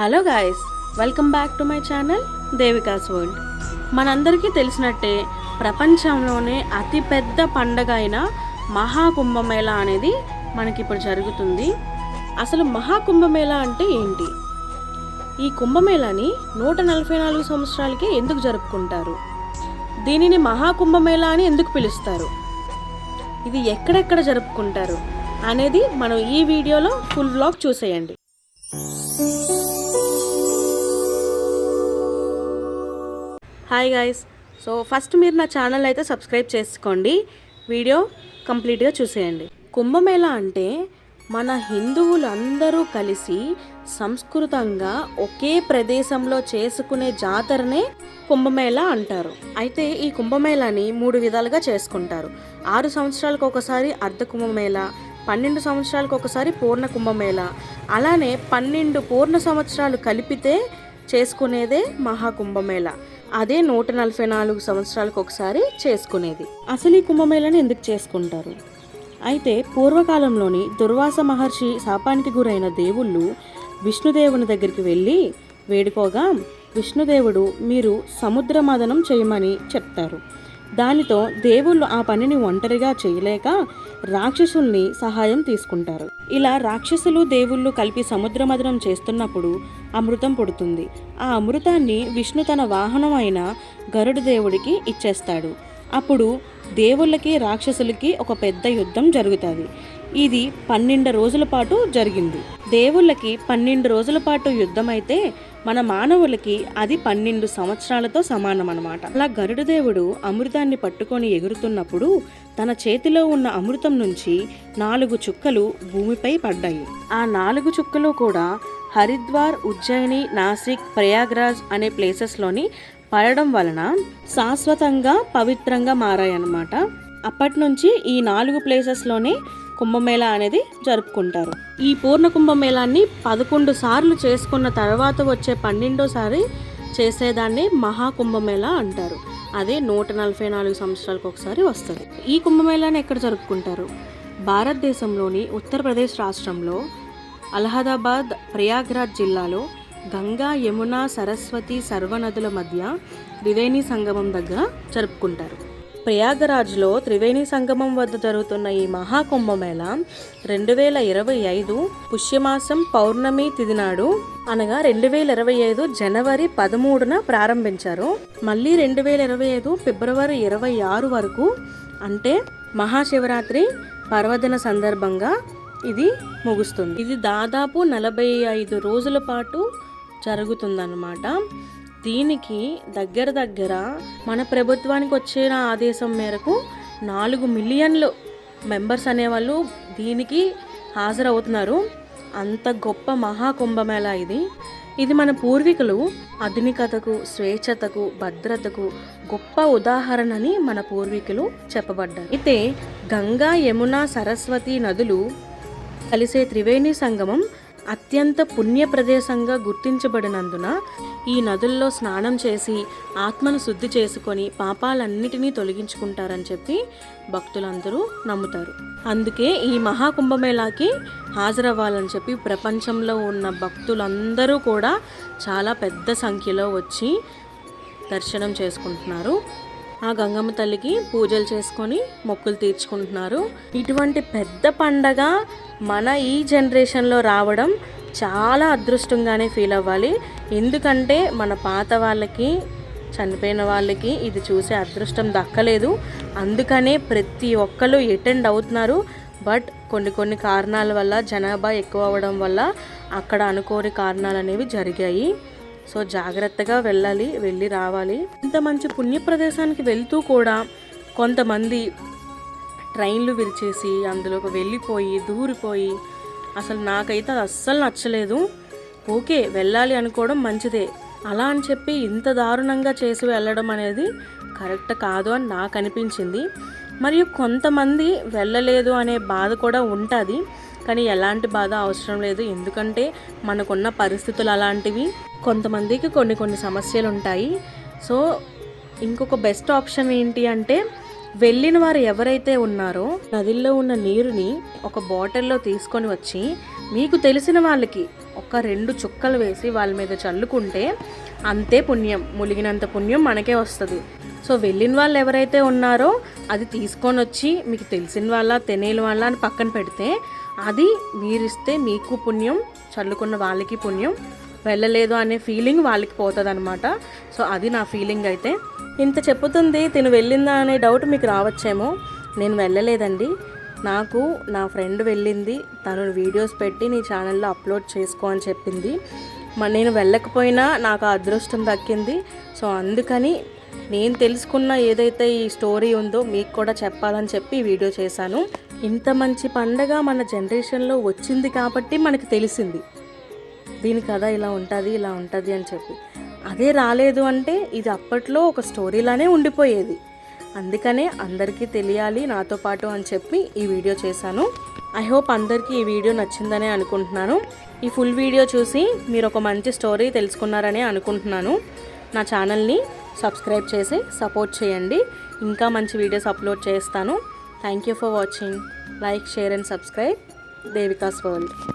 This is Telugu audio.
Hello guys welcome back to my channel Devika's world మనందరికీ తెలిసినట్టే ప్రపంచంలోనే అతిపెద్ద పండగ అయిన మహాకుంభమేళ అనేది మనకి ఇప్పుడు జరుగుతుంది అసలు మహాకుంభమేళ అంటే ఏంటి ఈ కుంభమేళాని నూట నలభై నాలుగు సంవత్సరాలకే ఎందుకు జరుపుకుంటారు దీనిని మహాకుంభమేళ అని ఎందుకు పిలుస్తారు ఇది ఎక్కడెక్కడ జరుపుకుంటారు అనేది మనం ఈ వీడియోలో ఫుల్ బ్లాగ్ చూసేయండి హాయ్ గాయస్ సో ఫస్ట్ మీరు నా ఛానల్ అయితే సబ్స్క్రైబ్ చేసుకోండి వీడియో కంప్లీట్గా చూసేయండి కుంభమేళ అంటే మన హిందువులు అందరూ కలిసి సంస్కృతంగా ఒకే ప్రదేశంలో చేసుకునే జాతరనే కుంభమేళ అంటారు అయితే ఈ కుంభమేళాని మూడు విధాలుగా చేసుకుంటారు ఆరు సంవత్సరాలకు ఒకసారి అర్ధ కుంభమేళ పన్నెండు సంవత్సరాలకు ఒకసారి పూర్ణ కుంభమేళ అలానే పన్నెండు పూర్ణ సంవత్సరాలు కలిపితే చేసుకునేదే మహాకుంభమేళ అదే నూట నలభై నాలుగు సంవత్సరాలకు ఒకసారి చేసుకునేది అసలు ఈ కుంభమేళను ఎందుకు చేసుకుంటారు అయితే పూర్వకాలంలోని దుర్వాస మహర్షి శాపానికి గురైన దేవుళ్ళు విష్ణుదేవుని దగ్గరికి వెళ్ళి వేడుకోగా విష్ణుదేవుడు మీరు సముద్ర మదనం చేయమని చెప్తారు దానితో దేవుళ్ళు ఆ పనిని ఒంటరిగా చేయలేక రాక్షసుల్ని సహాయం తీసుకుంటారు ఇలా రాక్షసులు దేవుళ్ళు కలిపి సముద్రమదనం చేస్తున్నప్పుడు అమృతం పుడుతుంది ఆ అమృతాన్ని విష్ణు తన వాహనమైన గరుడు దేవుడికి ఇచ్చేస్తాడు అప్పుడు దేవుళ్ళకి రాక్షసులకి ఒక పెద్ద యుద్ధం జరుగుతుంది ఇది పన్నెండు రోజుల పాటు జరిగింది దేవుళ్ళకి పన్నెండు రోజుల పాటు యుద్ధమైతే మన మానవులకి అది పన్నెండు సంవత్సరాలతో సమానం అనమాట అలా గరుడదేవుడు అమృతాన్ని పట్టుకొని ఎగురుతున్నప్పుడు తన చేతిలో ఉన్న అమృతం నుంచి నాలుగు చుక్కలు భూమిపై పడ్డాయి ఆ నాలుగు చుక్కలు కూడా హరిద్వార్ ఉజ్జయిని నాసిక్ ప్రయాగ్రాజ్ అనే ప్లేసెస్లోని పడడం వలన శాశ్వతంగా పవిత్రంగా మారాయన్నమాట అప్పటి నుంచి ఈ నాలుగు ప్లేసెస్లోనే కుంభమేళా అనేది జరుపుకుంటారు ఈ పూర్ణ కుంభమేళాన్ని పదకొండు సార్లు చేసుకున్న తర్వాత వచ్చే పన్నెండోసారి చేసేదాన్ని మహాకుంభమేళా అంటారు అదే నూట నలభై నాలుగు సంవత్సరాలకు ఒకసారి వస్తుంది ఈ కుంభమేళాను ఎక్కడ జరుపుకుంటారు భారతదేశంలోని ఉత్తరప్రదేశ్ రాష్ట్రంలో అలహదాబాద్ ప్రయాగ్రాజ్ జిల్లాలో గంగా యమున సరస్వతి సర్వనదుల మధ్య త్రివేణి సంగమం దగ్గర జరుపుకుంటారు ప్రయాగరాజ్లో త్రివేణి సంగమం వద్ద జరుగుతున్న ఈ మహాకుంభమేళ రెండు వేల ఇరవై ఐదు పుష్యమాసం పౌర్ణమి తిది నాడు అనగా రెండు వేల ఇరవై ఐదు జనవరి పదమూడున ప్రారంభించారు మళ్ళీ రెండు వేల ఇరవై ఐదు ఫిబ్రవరి ఇరవై ఆరు వరకు అంటే మహాశివరాత్రి పర్వదిన సందర్భంగా ఇది ముగుస్తుంది ఇది దాదాపు నలభై ఐదు రోజుల పాటు జరుగుతుందన్నమాట దీనికి దగ్గర దగ్గర మన ప్రభుత్వానికి వచ్చిన ఆదేశం మేరకు నాలుగు మిలియన్లు మెంబర్స్ అనేవాళ్ళు దీనికి హాజరవుతున్నారు అంత గొప్ప మహాకుంభమేళ ఇది ఇది మన పూర్వీకులు ఆధునికతకు స్వేచ్ఛతకు భద్రతకు గొప్ప ఉదాహరణని మన పూర్వీకులు చెప్పబడ్డారు అయితే గంగా యమున సరస్వతి నదులు కలిసే త్రివేణి సంగమం అత్యంత పుణ్య ప్రదేశంగా గుర్తించబడినందున ఈ నదుల్లో స్నానం చేసి ఆత్మను శుద్ధి చేసుకొని పాపాలన్నిటినీ తొలగించుకుంటారని చెప్పి భక్తులందరూ నమ్ముతారు అందుకే ఈ మహాకుంభమేళాకి హాజరవ్వాలని చెప్పి ప్రపంచంలో ఉన్న భక్తులందరూ కూడా చాలా పెద్ద సంఖ్యలో వచ్చి దర్శనం చేసుకుంటున్నారు ఆ గంగమ్మ తల్లికి పూజలు చేసుకొని మొక్కులు తీర్చుకుంటున్నారు ఇటువంటి పెద్ద పండగ మన ఈ జనరేషన్లో రావడం చాలా అదృష్టంగానే ఫీల్ అవ్వాలి ఎందుకంటే మన పాత వాళ్ళకి చనిపోయిన వాళ్ళకి ఇది చూసే అదృష్టం దక్కలేదు అందుకనే ప్రతి ఒక్కరు అటెండ్ అవుతున్నారు బట్ కొన్ని కొన్ని కారణాల వల్ల జనాభా ఎక్కువ అవ్వడం వల్ల అక్కడ అనుకోని కారణాలు అనేవి జరిగాయి సో జాగ్రత్తగా వెళ్ళాలి వెళ్ళి రావాలి ఇంత మంచి పుణ్య ప్రదేశానికి వెళ్తూ కూడా కొంతమంది ట్రైన్లు విరిచేసి అందులోకి వెళ్ళిపోయి దూరిపోయి అసలు నాకైతే అది అస్సలు నచ్చలేదు ఓకే వెళ్ళాలి అనుకోవడం మంచిదే అలా అని చెప్పి ఇంత దారుణంగా చేసి వెళ్ళడం అనేది కరెక్ట్ కాదు అని నాకు అనిపించింది మరియు కొంతమంది వెళ్ళలేదు అనే బాధ కూడా ఉంటుంది కానీ ఎలాంటి బాధ అవసరం లేదు ఎందుకంటే మనకున్న పరిస్థితులు అలాంటివి కొంతమందికి కొన్ని కొన్ని సమస్యలు ఉంటాయి సో ఇంకొక బెస్ట్ ఆప్షన్ ఏంటి అంటే వెళ్ళిన వారు ఎవరైతే ఉన్నారో నదిల్లో ఉన్న నీరుని ఒక బాటిల్లో తీసుకొని వచ్చి మీకు తెలిసిన వాళ్ళకి ఒక రెండు చుక్కలు వేసి వాళ్ళ మీద చల్లుకుంటే అంతే పుణ్యం ములిగినంత పుణ్యం మనకే వస్తుంది సో వెళ్ళిన వాళ్ళు ఎవరైతే ఉన్నారో అది తీసుకొని వచ్చి మీకు తెలిసిన వాళ్ళ తెలియని వాళ్ళ అని పక్కన పెడితే అది మీరిస్తే మీకు పుణ్యం చల్లుకున్న వాళ్ళకి పుణ్యం వెళ్ళలేదు అనే ఫీలింగ్ వాళ్ళకి పోతుంది అనమాట సో అది నా ఫీలింగ్ అయితే ఇంత చెప్పుతుంది తిను వెళ్ళిందా అనే డౌట్ మీకు రావచ్చేమో నేను వెళ్ళలేదండి నాకు నా ఫ్రెండ్ వెళ్ళింది తను వీడియోస్ పెట్టి నీ ఛానల్లో అప్లోడ్ చేసుకో అని చెప్పింది మరి నేను వెళ్ళకపోయినా నాకు అదృష్టం దక్కింది సో అందుకని నేను తెలుసుకున్న ఏదైతే ఈ స్టోరీ ఉందో మీకు కూడా చెప్పాలని చెప్పి వీడియో చేశాను ఇంత మంచి పండగ మన జనరేషన్లో వచ్చింది కాబట్టి మనకు తెలిసింది దీని కథ ఇలా ఉంటుంది ఇలా ఉంటుంది అని చెప్పి అదే రాలేదు అంటే ఇది అప్పట్లో ఒక స్టోరీలానే ఉండిపోయేది అందుకనే అందరికీ తెలియాలి నాతో పాటు అని చెప్పి ఈ వీడియో చేశాను ఐ హోప్ అందరికీ ఈ వీడియో నచ్చిందనే అనుకుంటున్నాను ఈ ఫుల్ వీడియో చూసి మీరు ఒక మంచి స్టోరీ తెలుసుకున్నారనే అనుకుంటున్నాను నా ఛానల్ని సబ్స్క్రైబ్ చేసి సపోర్ట్ చేయండి ఇంకా మంచి వీడియోస్ అప్లోడ్ చేస్తాను Thank you for watching. Like, share and subscribe. Devika's World.